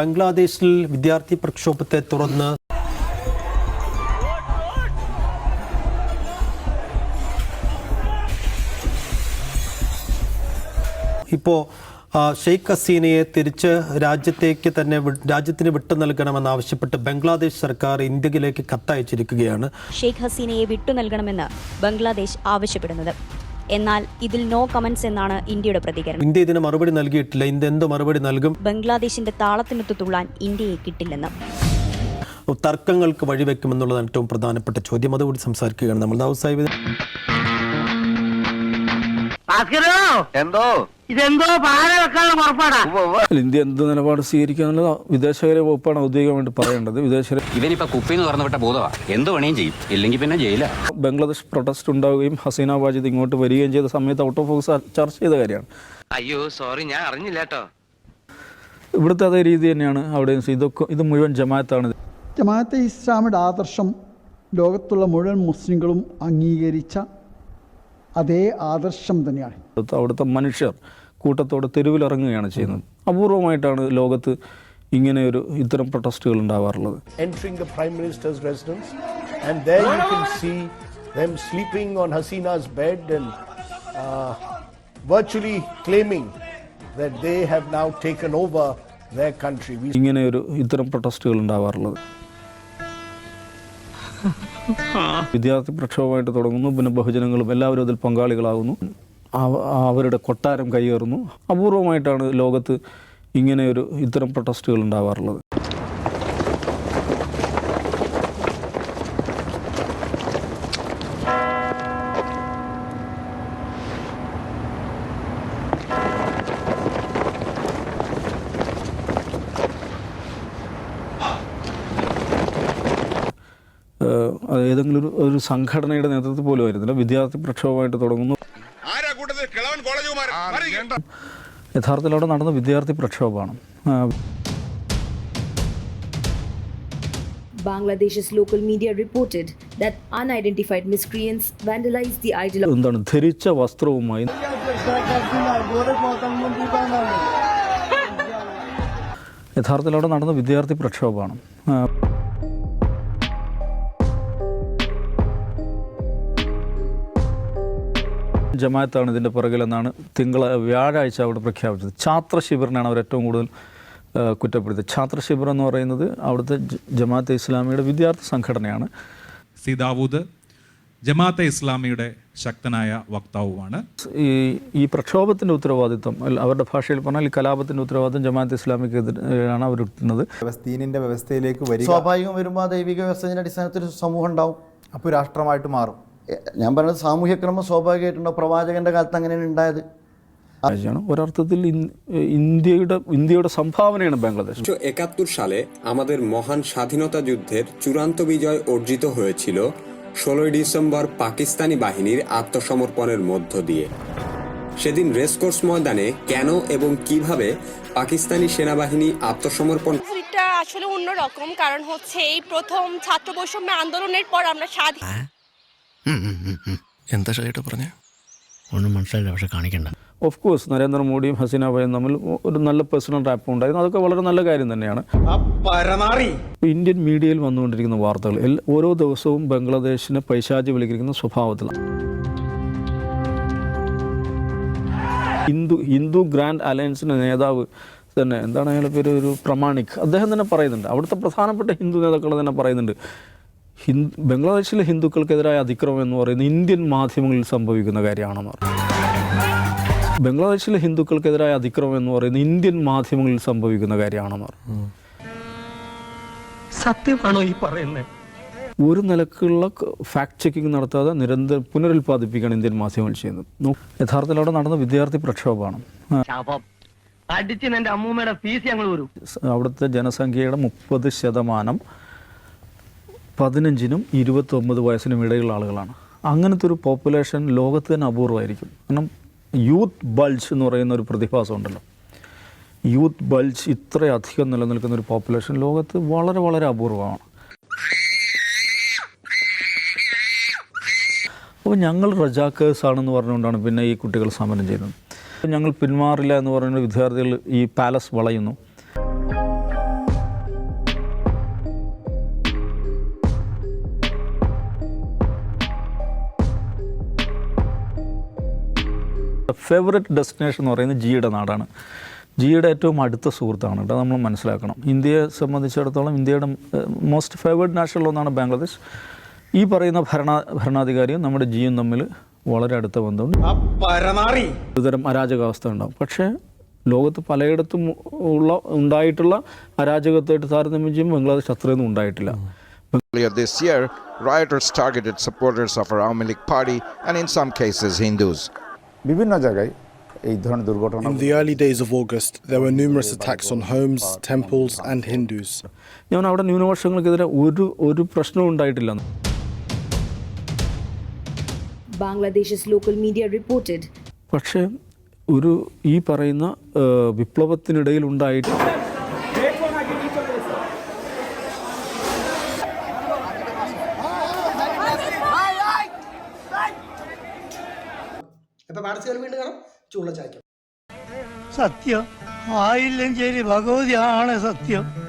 ബംഗ്ലാദേശിൽ വിദ്യാർത്ഥി പ്രക്ഷോഭത്തെ തുടർന്ന് ഇപ്പോ ഷെയ്ഖ് ഹസീനയെ തിരിച്ച് രാജ്യത്തേക്ക് തന്നെ രാജ്യത്തിന് വിട്ടു നൽകണമെന്നാവശ്യപ്പെട്ട് ബംഗ്ലാദേശ് സർക്കാർ ഇന്ത്യയിലേക്ക് കത്തയച്ചിരിക്കുകയാണ്. ഷെയ്ഖ് ഹസീനയെ വിട്ടു നൽകണമെന്ന് ബംഗ്ലാദേശ് ആവശ്യപ്പെടുന്നത്. എന്നാൽ ഇതിൽ നോ കമന്റ്സ് എന്നാണ് ഇന്ത്യയുടെ പ്രതികരണം. ഇന്ത്യ ഇതിന് മറുപടി നൽകിയിട്ടില്ല. ഇന്ത്യ എന്ത് മറുപടി നൽകും? ബംഗ്ലാദേശിന്റെ താളത്തിനൊത്ത് തുള്ളാൻ ഇന്ത്യയെ കിട്ടില്ലെന്ന്. തർക്കങ്ങൾക്ക് വഴിവെക്കുമെന്നുള്ളതാണ് ഏറ്റവും പ്രധാനപ്പെട്ട ചോദ്യം. അതുകൂടി സംസാരിക്കുകയാണ് നമ്മൾ. സാഹിബ് ഭാസ്കരോ? എന്തോ? ഇതെന്തോ പാല വെക്കാനുള്ള പുറപ്പാടാ. ഇന്ത്യ എന്ത് നിലപാട് സ്വീകരിക്കുക എന്നുള്ളത് വിദേശകാര്യ വകുപ്പാണ് ഔദ്യോഗികമായിട്ട് പറയേണ്ടത്. വിദേശ ഇവനിപ്പോ കുപ്പിന്ന് തുറന്നുവിട്ട ഭൂതവാ. എന്ത് പണിയും ചെയ്യും? ഇല്ലെങ്കിൽ പിന്നെ ജയിലാ. ബംഗ്ലാദേശ് പ്രൊട്ടസ്റ്റ് ഉണ്ടാവുകയും ഹസീന വാജിദ് ഇങ്ങോട്ട് വരികയും ചെയ്ത സമയത്ത് ഔട്ട് ഓഫ് ഫോക്കസ് ചർച്ച ചെയ്ത കാര്യമാണ്. അയ്യോ സോറി ഞാൻ അറിഞ്ഞില്ല കേട്ടോ. ഇവിടുത്തെ അതേ രീതി തന്നെയാണ് അവിടെ ഇതൊക്കെ ഇത് മുഴുവൻ ജമാഅത്താണ്. ജമാഅത്തെ ഇസ്ലാമിയുടെ ആദർശം ലോകത്തുള്ള മുഴുവൻ മുസ്ലിങ്ങളും അംഗീകരിച്ച അതേ ആദർശം തന്നെയാണ് അവിടുത്തെ മനുഷ്യർ കൂട്ടത്തോടെ തെരുവിലിറങ്ങുകയാണ് ചെയ്യുന്നത് അപൂർവമായിട്ടാണ് ലോകത്ത് ഇങ്ങനെ ഒരു ഇത്തരം പ്രൊട്ടസ്റ്റുകൾ ഉണ്ടാവാറുള്ളത് entering the Prime Minister's residence, and there you can see them sleeping on Hasina's bed and uh, virtually claiming that they have now taken over their country. ഇങ്ങനെ ഒരു ഇത്തരം പ്രൊട്ടസ്റ്റുകൾ ഉണ്ടാവാറുള്ളത് വിദ്യാർത്ഥി പ്രക്ഷോഭമായിട്ട് തുടങ്ങുന്നു. പിന്നെ ബഹുജനങ്ങളും എല്ലാവരും അതിൽ പങ്കാളികളാകുന്നു. അവരുടെ കൊട്ടാരം കൈയേറുന്നു. അപൂർവമായിട്ടാണ് ലോകത്ത് ഇങ്ങനെയൊരു ഇത്തരം പ്രൊട്ടസ്റ്റുകൾ ഉണ്ടാവാറുള്ളത് ഏഹ് അത് ഏതെങ്കിലും ഒരു ഒരു സംഘടനയുടെ നേതൃത്വത്തിൽ പോലും ആയിരുന്നില്ല. വിദ്യാർത്ഥി പ്രക്ഷോഭമായിട്ട് തുടങ്ങുന്നു. യഥാർത്ഥത്തിൽ അവിടെ നടന്ന വിദ്യാർത്ഥി പ്രക്ഷോഭമാണ്. ബംഗ്ലാദേശിസ് Bangladesh's local media reported that unidentified miscreants vandalized the idol. of എന്താണ്? ധരിച്ച വസ്ത്രവുമായി. യഥാർത്ഥത്തിൽ അവിടെ നടന്ന വിദ്യാർത്ഥി പ്രക്ഷോഭമാണ്. ജമാഅത്താണ് ഇതിന്റെ പുറകിലെന്നാണ് തിങ്കള വ്യാഴാഴ്ച അവിടെ പ്രഖ്യാപിച്ചത്. ഛാത്ര ശിബിറിനാണ് അവർ ഏറ്റവും കൂടുതൽ കുറ്റപ്പെടുത്തിയത്. ഛാത്ര ശിബിർ എന്ന് പറയുന്നത് അവിടുത്തെ ജമാഅത്തെ ഇസ്ലാമിയുടെ വിദ്യാർത്ഥി സംഘടനയാണ്. സി ദാവൂദ് ജമാഅത്തെ ഇസ്ലാമിയുടെ ശക്തനായ വക്താവുമാണ്. ഈ ഈ പ്രക്ഷോഭത്തിന്റെ ഉത്തരവാദിത്വം അവരുടെ ഭാഷയിൽ പറഞ്ഞാൽ ഈ കലാപത്തിന്റെ ഉത്തരവാദിത്വം ജമാഅത്ത് എതിരാണ് അവർ ഇട്ടുന്നത് ഫലസ്തീനിന്റെ വ്യവസ്ഥയിലേക്ക് വരും സ്വാഭാവികം വരുമ്പോൾ ആ ദൈവിക വ്യവസ്ഥയുടെ അടിസ്ഥാനത്തിൽ സമൂഹം ഉണ്ടാവും. അപ്പോൾ രാഷ്ട്രമായിട്ട് മാറും. ഞാൻ പറയുന്നത് സാമൂഹ്യ ക്രമം സ്വാഭാവികമായിട്ടുണ്ടാവും പ്രവാചകന്റെ കാലത്ത് അങ്ങനെയാണ് ഉണ്ടായത് രാജ്യമാണ് ഒരർത്ഥത്തിൽ ഇൻ- ഇന്ത്യയുടെ ഇന്ത്യയുടെ സംഭാവനയാണ് ബംഗ്ലാദേശ് উনিশশো একাত্তর সালে আমাদের মহান স্বাধীনতা যুদ্ধের চূড়ান্ত বিজয় অর্জিত হয়েছিল ষোলোই ডিসেম্বর পাকিস্তানি বাহিনীর আত্মসমর্পণের মধ্য দিয়ে সেদিন রেসকোর্স ময়দানে কেন এবং কিভাবে পাকিস্তানি সেনাবাহিনী আত্মসমর্পণ এটা আসলে অন্যরকম কারণ হচ্ছে এই প্রথম ছাত্র বৈষম্য আন্দোলনের পর আমরা স্বাধীন എന്താ ചേട്ടാ പറഞ്ഞേ? ഒന്നും മനസ്സിലായില്ല പക്ഷെ കാണിക്കണ്ട. ഓഫ് കോഴ്സ് നരേന്ദ്രമോദിയും ഹസീന ഭായും തമ്മിൽ ഒരു നല്ല പേഴ്സണൽ റാപ്പ് ഉണ്ടായിരുന്നു. അതൊക്കെ വളരെ നല്ല കാര്യം തന്നെയാണ്. ഇന്ത്യൻ മീഡിയയിൽ വന്നുകൊണ്ടിരിക്കുന്ന വാർത്തകൾ ഓരോ ദിവസവും ബംഗ്ലാദേശിനെ വിളിക്കുന്ന സ്വഭാവത്തിലാണ് ഹിന്ദു ഹിന്ദു ഗ്രാൻഡ് അലയൻസിന്റെ നേതാവ് തന്നെ എന്താണ് അയാളുടെ പേര്? ഒരു പ്രമാണിക്. അദ്ദേഹം തന്നെ പറയുന്നുണ്ട്. അവിടുത്തെ പ്രധാനപ്പെട്ട ഹിന്ദു നേതാക്കൾ തന്നെ പറയുന്നുണ്ട്. ഹിന്ദു ബംഗ്ലാദേശിലെ ഹിന്ദുക്കൾക്കെതിരായ അതിക്രമം എന്ന് പറയുന്നത് ഇന്ത്യൻ മാധ്യമങ്ങളിൽ സംഭവിക്കുന്ന കാര്യമാണെന്ന് പറഞ്ഞു. ബംഗ്ലാദേശിലെ ഹിന്ദുക്കൾക്കെതിരായ അതിക്രമം എന്ന് പറയുന്നത് ഇന്ത്യൻ മാധ്യമങ്ങളിൽ സംഭവിക്കുന്ന കാര്യമാണെന്ന് പറഞ്ഞു. സത്യമാണോ ഈ പറയുന്നത് ഒരു നിലക്കുള്ള ഫാക്ട് ചെക്കിംഗ് നടത്താതെ നിരന്തരം പുനരുൽപ്പാദിപ്പിക്കുകയാണ് ഇന്ത്യൻ മാധ്യമങ്ങൾ ചെയ്യുന്നത്. യഥാർത്ഥത്തിൽ അവിടെ നടന്ന വിദ്യാർത്ഥി പ്രക്ഷോഭമാണ്. അടിച്ച് അമ്മൂമ്മയുടെ ഫീസ് ഞങ്ങൾ അവിടുത്തെ ജനസംഖ്യയുടെ മുപ്പത് ശതമാനം പതിനഞ്ചിനും ഇരുപത്തൊമ്പത് വയസ്സിനും ഇടയിലുള്ള ആളുകളാണ്. അങ്ങനത്തെ ഒരു പോപ്പുലേഷൻ ലോകത്ത് തന്നെ അപൂർവമായിരിക്കും. കാരണം യൂത്ത് ബൾജ് എന്ന് പറയുന്ന ഒരു പ്രതിഭാസം ഉണ്ടല്ലോ. യൂത്ത് ബൾജ് ഇത്രയധികം നിലനിൽക്കുന്ന ഒരു പോപ്പുലേഷൻ ലോകത്ത് വളരെ വളരെ അപൂർവമാണ്. അപ്പോൾ ഞങ്ങൾ റജാക്കേഴ്സ് ആണെന്ന് പറഞ്ഞുകൊണ്ടാണ് പിന്നെ ഈ കുട്ടികൾ സമരം ചെയ്യുന്നത്. ഞങ്ങൾ പിന്മാറില്ല എന്ന് പറയുന്ന വിദ്യാർത്ഥികൾ ഈ പാലസ് വളയുന്നു. ഫേവററ്റ് ഡെസ്റ്റിനേഷൻ എന്ന് പറയുന്നത് ജിയുടെ നാടാണ്. ജിയുടെ ഏറ്റവും അടുത്ത സുഹൃത്താണ് കേട്ടോ. നമ്മൾ മനസ്സിലാക്കണം. ഇന്ത്യയെ സംബന്ധിച്ചിടത്തോളം ഇന്ത്യയുടെ മോസ്റ്റ് ഫേവേർഡ് നാഷണൽ ഒന്നാണ് ബംഗ്ലാദേശ്. ഈ പറയുന്ന ഭരണ ഭരണാധികാരിയും നമ്മുടെ ജിയും തമ്മിൽ വളരെ അടുത്ത ബന്ധമുണ്ട്. ഒരുതരം അരാജകാവസ്ഥ ഉണ്ടാവും. പക്ഷേ ലോകത്ത് പലയിടത്തും ഉള്ള ഉണ്ടായിട്ടുള്ള അരാജകത്വമായിട്ട് താരതമ്യം ചെയ്യുമ്പോൾ ബംഗ്ലാദേശ് അത്രയൊന്നും ഉണ്ടായിട്ടില്ല. Earlier this year, rioters targeted supporters of Awami League party and in some cases Hindus. বিভিন্ন জায়গায় এই ধরনের দুর্ঘটনা In the early days of August, there were numerous attacks on homes, temples, and Hindus. ഞാൻ അവിടെ ന്യൂനപക്ഷങ്ങൾക്കെതിരെ ഒരു ഒരു പ്രശ്നവും ഉണ്ടായിട്ടില്ല Bangladesh's local media reported പക്ഷേ ഒരു ഈ പറയുന്ന ഏഹ്, വിപ്ലവത്തിനിടയിൽ ഉണ്ടായിട്ട് സത്യം. ആയില്ലഞ്ചേരി ഭഗവതിയാണ് സത്യം.